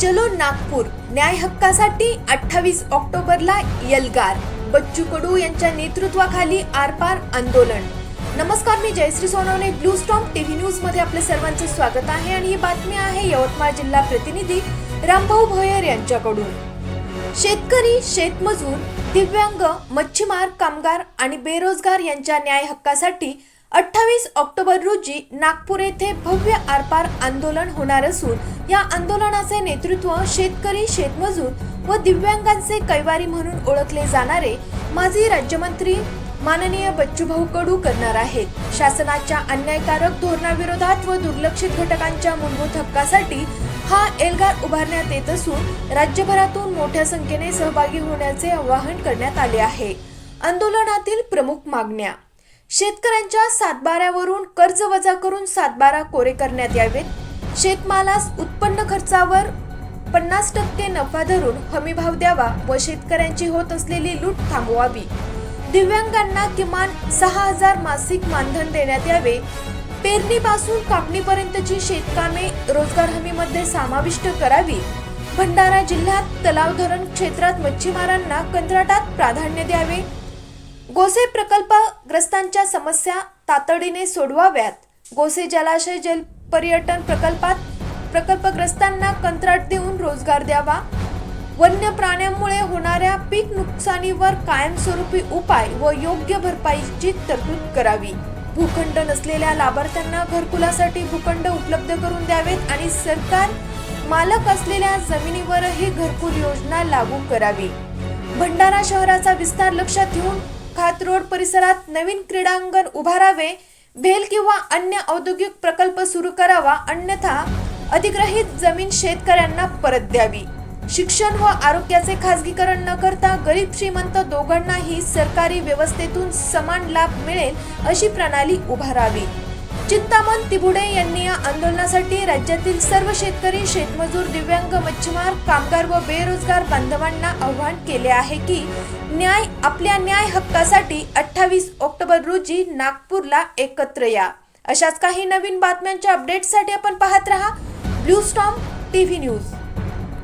चलो नागपूर. न्याय हक्कासाठी अठ्ठावीस ऑक्टोबरला यलगार. बच्चू कडू यांच्या नेतृत्वाखाली आरपार आंदोलन. नमस्कार मी Jayashree Sonawane blue storm TV न्यूजमध्ये आपल्या सर्वांचे स्वागत आहे आणि ही बातमी आहे यवतमाळ जिल्हा प्रतिनिधी रामभाऊ भोयर यांच्याकडून. शेतकरी शेतमजूर दिव्यांग मच्छीमार कामगार आणि बेरोजगार यांच्या न्याय हक्कासाठी अठ्ठावीस ऑक्टोबर रोजी नागपूर येथे भव्य आरपार आंदोलन होणार असून या आंदोलनाचे नेतृत्व शेतकरी शेतमजूर व दिव्यांगांचे कैवारी म्हणून ओळखले जाणारे माजी राज्यमंत्री माननीय बच्चूभाऊ कडू करणार आहेत. शासनाच्या अन्यायकारक धोरणाविरोधात व दुर्लक्षित घटकांच्या मूलभूत हक्कासाठी हा एल्गार उभारण्यात येत असून राज्यभरातून मोठ्या संख्येने सहभागी होण्याचे आवाहन करण्यात आले आहे. आंदोलनातील प्रमुख मागण्या शेतकऱ्यांच्या सातबाऱ्यावरून कर्ज वजा करून सातबारा कोरे करण्यात यावेत. शेतमालास उत्पन्न खर्चावर पन्नास टक्के नफा धरून हमीभाव द्यावा व शेतकऱ्यांची होत असलेली लूट थांबवावी. दिव्यांगांना किमान सहा हजार मासिक मानधन देण्यात यावे. पेरणीपासून कापणीपर्यंतची शेतकामे रोजगार हमीमध्ये समाविष्ट करावी. भंडारा जिल्ह्यात तलाव धरण क्षेत्रात मच्छीमारांना कंत्राटात प्राधान्य द्यावे. गोसे प्रकल्पग्रस्तांच्या समस्या तातडीने सोडवाव्यात. गोसे जलाशय जल पर्यटन प्रकल्पात प्रकल्पग्रस्तांना कंत्राट देऊन रोजगार द्यावा. वन्य प्राण्यांमुळे होणाऱ्या पीक नुकसानीवर कायमस्वरूपी उपाय व योग्य भरपाईची तरतूद करावी. भूखंड नसलेल्या लाभार्थ्यांना घरकुलासाठी भूखंड उपलब्ध करून द्यावेत आणि सरकार मालक असलेल्या जमिनीवरही घरकुल योजना लागू करावी. भंडारा शहराचा विस्तार लक्षात घेऊन खात रोड परिसरात नवीन क्रीडांगण उभारावे भेल किंवा अन्य औद्योगिक प्रकल्प सुरू करावा अन्यथा अधिग्रहित जमीन शेतकऱ्यांना परत द्यावी. शिक्षण व आरोग्याचे खासगीकरण न करता गरीब श्रीमंत दोघांनाही सरकारी व्यवस्थेतून समान लाभ मिळेल अशी प्रणाली उभारावी. चिंतामण तिबुडे यांनी या आंदोलनासाठी राज्यातील सर्व शेतकरी शेतमजूर दिव्यांग मच्छीमार कामगार व बेरोजगार बांधवांना आवाहन केले आहे की न्याय आपल्या न्याय हक्कासाठी अठ्ठावीस ऑक्टोबर रोजी नागपूरला एकत्र या. अशाच काही नवीन बातम्यांच्या अपडेट्ससाठी आपण पाहत रहा. Blue storm TV news.